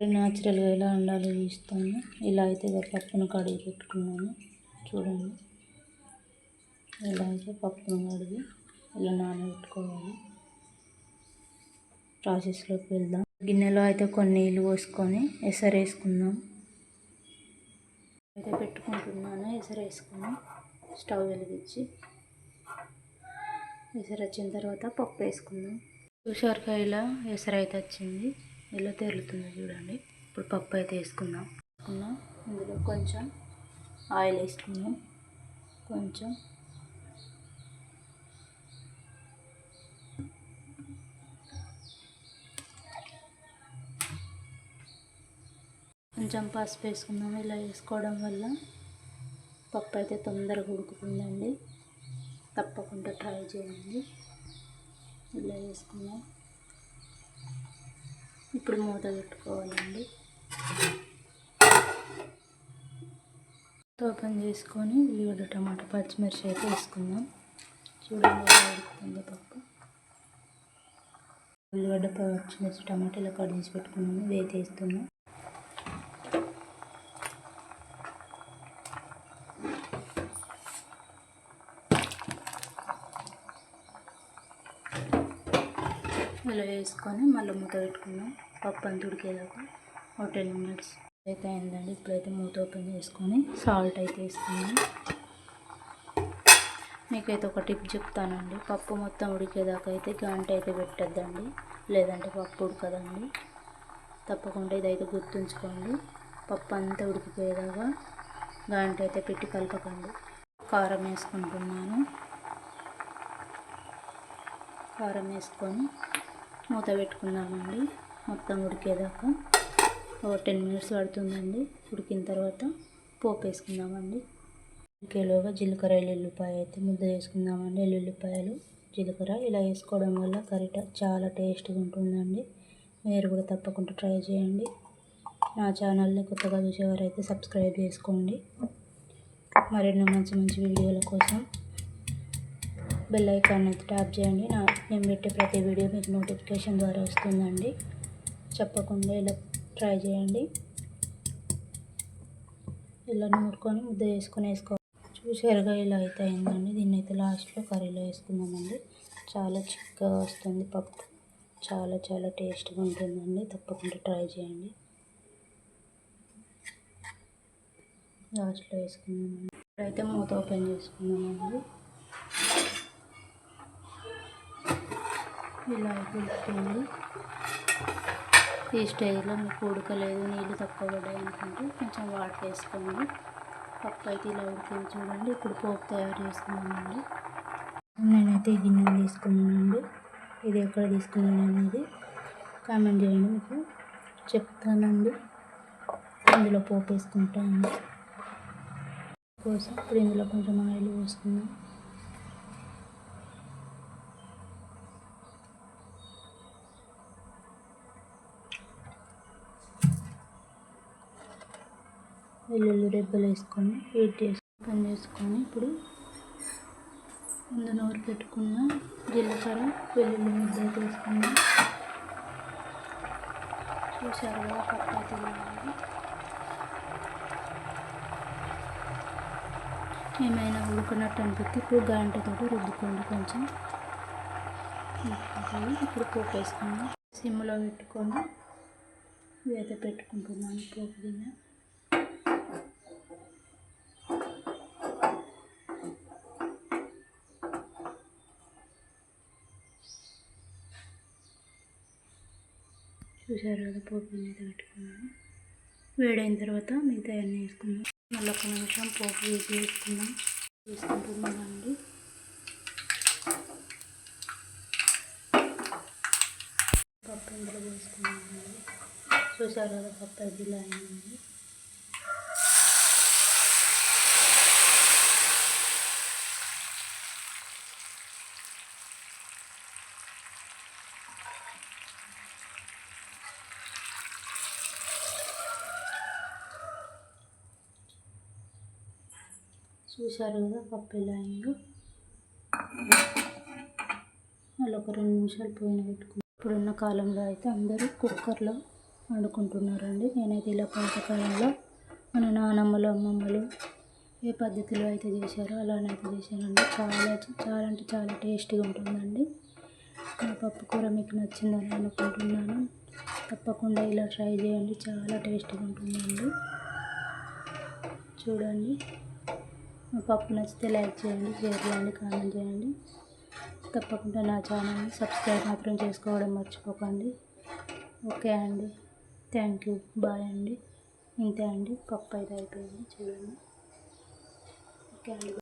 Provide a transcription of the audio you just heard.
న్యాచురల్గా ఎలా ఉండాలో ఇస్తాను ఇలా అయితే ఇక పప్పును కడిగి పెట్టుకున్నాను. చూడండి. ఇలా అయితే పప్పును కడిగి ఇలా నానబెట్టుకోవాలి. ప్రాసెస్లోకి వెళ్దాం. గిన్నెలో అయితే కొన్ని నీళ్ళు పోసుకొని ఎసరు వేసుకుందాం. అయితే పెట్టుకుంటున్నాను. ఎసరు వేసుకుని స్టవ్ వెలిగించి ఎసరు వచ్చిన తర్వాత పప్పు వేసుకుందాం. చూసారుగా ఇలా ఎసరు అయితే వచ్చింది. ఎలా తెరులుతుంది చూడండి. ఇప్పుడు పప్పు అయితే వేసుకుందాం. వేసుకున్నాం ఇందులో కొంచెం ఆయిల్ వేసుకుందాం. కొంచెం కొంచెం పసుపు వేసుకుందాం. ఇలా వేసుకోవడం వల్ల పప్పు అయితే తొందరగా ఉడుకుతుందండి. తప్పకుండా ట్రై చేయండి. ఇలా వేసుకుందాం. ఇప్పుడు మూత పెట్టుకోవాలండి. ఓపెన్ చేసుకొని ఉల్లిగడ్డ టమాటా పచ్చిమిర్చి అయితే వేసుకుందాం. చూడండి ఎలా పప్పు. ఉల్లిగడ్డ పచ్చిమిర్చి టమాటా ఇలా కట్ చేసి పెట్టుకున్నాము వేతి వేస్తున్నాం. ఇలా వేసుకొని మళ్ళీ మూత పెట్టుకుందాం. పప్పు అంత ఉడికేదాకా ఒక టెన్ మినిట్స్ అయితే అయిందండి ఇప్పుడైతే మూత ఓపెన్ చేసుకొని సాల్ట్ అయితే వేసుకున్నాను. మీకైతే ఒక టిప్ చెప్తానండి. పప్పు మొత్తం ఉడికేదాకా అయితే గంట అయితే పెట్టద్దండి. లేదంటే పప్పు ఉడకదండి. తప్పకుండా ఇదైతే గుర్తుంచుకోండి. పప్పు అంతా ఉడికిపోయేదాకా గంట అయితే పెట్టి కలపకండి. కారం వేసుకుంటున్నాను. కారం వేసుకొని మూత పెట్టుకుందామండి. మొత్తం ఉడికేదాకా ఒక టెన్ మినిట్స్ పడుతుందండి. ఉడికిన తర్వాత పోపు వేసుకుందామండి. ఉడికేలోగా జీలకర్ర ఎల్లుల్లిపాయ అయితే ముద్ద వేసుకుందామండి ఎల్లుల్లిపాయలు జీలకర్ర ఇలా వేసుకోవడం వల్ల కర్రీ చాలా టేస్ట్గా ఉంటుందండి. మీరు కూడా తప్పకుండా ట్రై చేయండి. నా ఛానల్ని కొత్తగా చూసేవారైతే సబ్స్క్రైబ్ చేసుకోండి. మరెన్నో మంచి మంచి వీడియోల కోసం బెల్ ఐకాన్ అయితే ట్యాప్ చేయండి. నా నేను పెట్టే ప్రతి వీడియో మీకు నోటిఫికేషన్ ద్వారా వస్తుందండి. చెప్పకుండా ఇలా ట్రై చేయండి. ఇలా నూరుకొని ముద్ద వేసుకొని వేసుకోవాలి చూసారుగా ఇలా అయితే అయిందండి. దీన్ని అయితే లాస్ట్లో కర్రీలో వేసుకుందామండి చాలా చిక్కగా వస్తుంది పప్పు. చాలా చాలా టేస్ట్గా ఉంటుందండి. తప్పకుండా ట్రై చేయండి. లాస్ట్లో వేసుకుందామండి ఇప్పుడైతే మూత ఓపెన్ చేసుకుందామండి ఇలా ఉడుకుతుంది ఈ స్టైల్లో మీకు ఉడకలేదు నీళ్ళు తక్కువ పడ్డాయి అనుకుంటే కొంచెం వాటర్ వేసుకోండి. పప్పు అయితే ఇలా ఉడికింది చూడండి. ఇప్పుడు పోపు తయారు చేసుకున్నానండి నేనైతే గిన్నె తీసుకున్నానండి. ఇది ఎక్కడ తీసుకున్నాను అనేది కామెంట్ చేయండి. మీకు చెప్తానండి. ఇందులో పోపు వేసుకుంటాను. కోసం ఇప్పుడు ఇందులో కొంచెం ఆయిల్ వేసుకున్నాను వెల్లుల్లి రెబ్బలు వేసుకొని హీట్ చేసుకొని పని చేసుకొని ఇప్పుడు ముందు నూరు పెట్టుకున్న జీలకర్ర వెల్లుల్లి ముద్ద అయితే చూసారు కదా ఏమైనా ఉడుకున్నట్టు అనిపిస్తే ఇప్పుడు గంటతో రుద్దుకోండి కొంచెం. ఇప్పుడు పోపు వేసుకుందాం. సిమ్లో పెట్టుకొని ఇదైతే పెట్టుకుంటున్నాను పోపు గిన్నె. చూసారు కదా పోపు అనేది పెట్టుకున్నాను. వేడైన తర్వాత మిగతా అన్నీ వేసుకున్నాం మళ్ళీ ఒక నిమిషం పోపు వేసి వేసుకున్నాం వేసుకుంటున్నామండి పప్పు ఇందులో వేసుకున్నామండి చూసారు కదా పప్పు అది ఇలా అయిందండి చూశారు కదా పప్పు ఎలా అయిందో. అలా ఒక రెండు నిమిషాలు పోయిన పెట్టుకున్నాం. ఇప్పుడున్న కాలంలో అయితే అందరూ కుక్కర్లో వండుకుంటున్నారండి. నేనైతే ఇలా పాతకాలంలో మన నానమ్మలు అమ్మమ్మలు ఏ పద్ధతిలో అయితే చేశారో అలానే అయితే చేశానండి. చాలా చాలా అంటే చాలా టేస్టీగా ఉంటుందండి. నా పప్పు కూర మీకు నచ్చిందని అనుకుంటున్నాను. తప్పకుండా ఇలా ట్రై చేయండి. చాలా టేస్టీగా ఉంటుందండి. చూడండి. పప్పు నచ్చితే లైక్ చేయండి షేర్ చేయండి కామెంట్ చేయండి. తప్పకుండా నా ఛానల్ని సబ్స్క్రైబ్ మాత్రం చేసుకోవడం మర్చిపోకండి. ఓకే అండి. Thank you. బాయ్ అండి. ఇంతే అండి. పప్పు అయితే అయిపోయింది. చూడండి. ఓకే అండి.